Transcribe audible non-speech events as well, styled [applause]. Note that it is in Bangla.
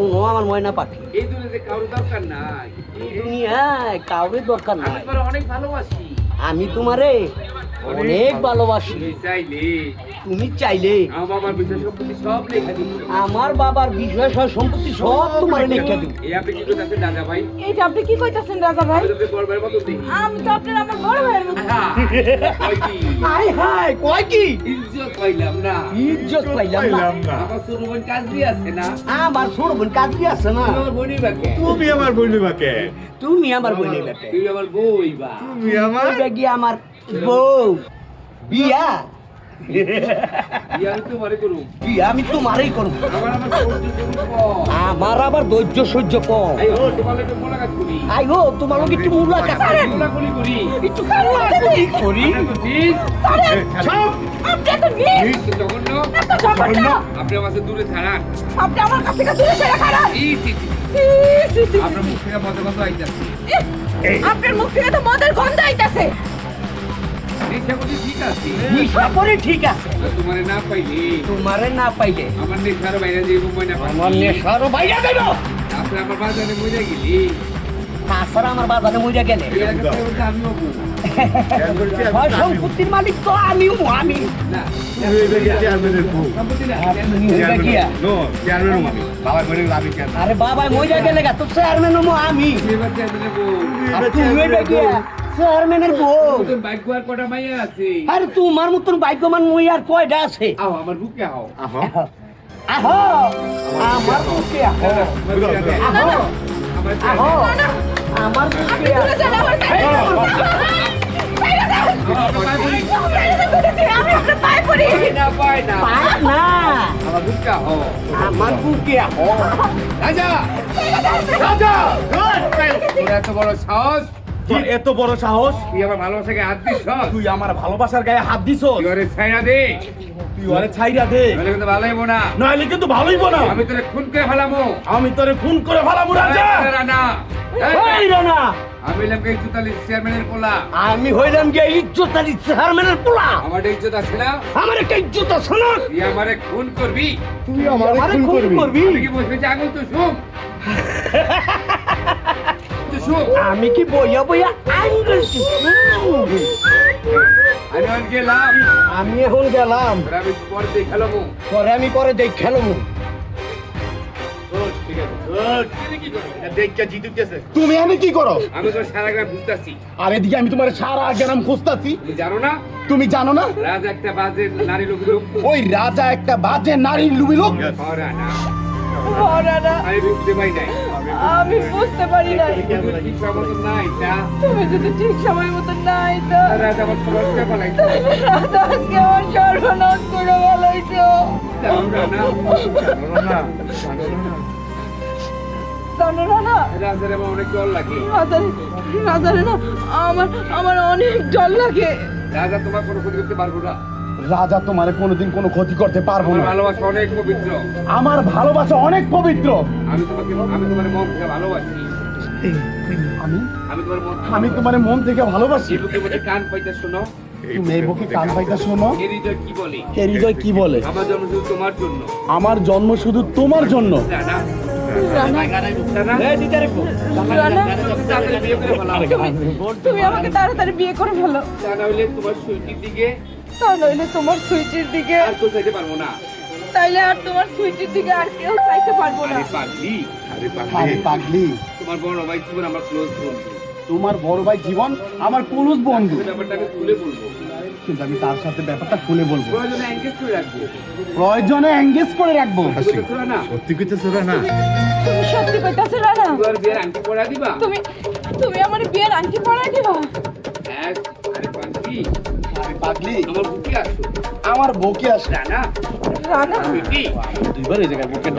ও আমার ময়না পাখি। এই দুনিয়াতে কারোর দরকার নাই। এই দুনিয়ায় কাউরে দরকার নাই। অনেক ভালোবাসি। আমি তোমারে অনেক ভালোবাসি। তুমি চাইলে। আমার বাবার বিষয় সম্পত্তি সব সম্পত্তি সব তোমার লিখে দিব। এই আপনি কি করতেছেন দাদা ভাই? এইটা আপনি কি কইতাছেন রাজা ভাই? আমি তো আপনার আমার বড় ভাইয়ের মতো হ্যাঁ? হাই হাই কয় কি? ইজ্জত পাইলাম না। ইজ্জত পাইলাম না। আমার ছোট বোন আছে না? আমার ছোট বোন কাজী আছে না? তুমি আমার বোনই বাকে। তুমি আমার বলবি বাকে। তুমি আমার বোনের বেটে তুমি আমার বই বা। তুমি আমার আমার বউ। বিয়া। বিয়ে আমি তোমারই করব আমার আবার ধৈর্য সহ্য কম। আই হো তোমার লোক একটু মুলাকাত করি। একটু করি। আপনি আমার কাছে দূরে থাকান আপনি আমার কাছ দূরে ঠিক আপনার মুখ থেকে মজা মজা আইতাছে? আপনার মুখ থেকে তো মদের গন্ধ আইতাছে। নেশা করছি ঠিক আছে। নিশা করে ঠিক আছে। তোমারে না পাইলে? তোমারে না পাইলে। আমার নেশার বাইরে যে রুম আমার নেশারও বাইরে গেল আপনি আমার বাজারে মরে গেলি। তাছাড়া আমার বাজারে মরিয়া গেলে। এই একটা বলতে আমি সম্পত্তির মালিক তো আমিও আমি। আরে বাবা মরিয়া গেলে গা তো চেয়ারম্যান আমি। চেয়ারম্যানের বউ। বাইক কটা মাইয়া আছে। আরে তোমার মতন ভাগ্যমান মই আর কয়টা আছে? আও আমার বুকে আও আহো। আহো। আমার বুকে আহো। আহো। আমার বুকে আমার বুকে আও আমার বুকে আহো। রাজা! রাজা! এত বড় সাহস? তোর এত বড় সাহস? তুই আমার ভালোবাসাকে হাত দিস তুই আমার ভালোবাসার গায়ে হাত দিছ তুই ছাইরা দে। তুই ওরে ছাইরা দে। নাহলে কিন্তু ভালো হইব না। নাহলে কিন্তু ভালোই না। আমি তোরে খুন করে ফেলামো। আমি তোরে খুন করে ফেলাবো রাজা। না এই না আমি হইলাম এই জুতালি চেয়ারম্যানের পোলা? আমি হইলাম গিয়ে ইজ্জতারি চেয়ারম্যানের পোলা? আমার ইজ্জত আছে না? আমার একটা ইজ্জত আছে না? তুই আমারে খুন করবি। তুই আমারে খুন করবি। আমি কি বসবে আগুন তো শুম [laughs] আমি কি বইয়া বইয়া আঙ্গুল আমি গেলাম। আমি এখন গেলাম। আমি পরে আমি পরে দেখ খেলো তুমি এনে কি করো? আমি তো সারা গ্রাম বুঝতেছি। আর এদিকে আমি তোমার সারা গ্রাম খুঁজতাছি। তুমি জানো না? তুমি জানো না? রাজ একটা বাজে নারী লোক। ওই রাজা একটা বাজে নারীর লুবি লোক। না। না। আমি বুঝতে পারি নাই। আমি বুঝতে পারি তুমি যদি ঠিক সময় মতো রাজা আজকে আমার সর্বনাশ করে বলাইছো না না না আমার না, আমার অনেক ডর লাগে। রাজা, তোমার কোনো ক্ষতি করতে পারব না। রাজা তোমার কোনোদিন কোনো ক্ষতি করতে পারব আমার না। ভালোবাসা অনেক পবিত্র। আমার ভালোবাসা অনেক পবিত্র। আমি তোমাকে আমি তোমার মন থেকে ভালোবাসি। আমি? আমি তোমার মন আমি তোমার মন থেকে ভালোবাসি। বুকে কান পাইতে শোনো। তুমি এই বুকে কান পাইতা শোনো। হৃদয় কি বলে? এ হৃদয় কি বলে? আমার জন্ম শুধু তোমার জন্য। আমার জন্ম শুধু তোমার জন্য। জানা রানা। জানা রানা। তাড়াতাড়ি বিয়ে করে তুমি আমাকে তাড়াতাড়ি বিয়ে করে ফেলো। না হলে তোমার দিকে তা নইলে তোমার সুইটির দিকে আর কেউ চাইতে পারব না। তাইলে আর তোমার সুইটির দিকে আর কেউ চাইতে পারব না। আরে পাগলি আরে আরে পাগলি। তোমার বড় ভাই জীবন আমার ক্লোজ বন্ধু। তোমার বড় ভাই জীবন আমার পুরুষ বন্ধু। ব্যাপারটা আমি তুলে বলব। কিন্তু আমি তার সাথে ব্যাপারটা খুলে বলব। প্রয়োজনে এঙ্গেজ করে রাখব। প্রয়োজনে এঙ্গেজ করে রাখব। না? সত্যি কইতেছ না তুমি সত্যি কইতাছো রানা? তোমার বিয়ের আংটি পরা দিবা? তুমি তুমি আমার বিয়ের আংটি পরাই দিবা? এক আরে পাগলি। পাগলি আমার বুকে আসো। আমার বউকে আসে। না সুইটি দুইবার এই জায়গায় বুকে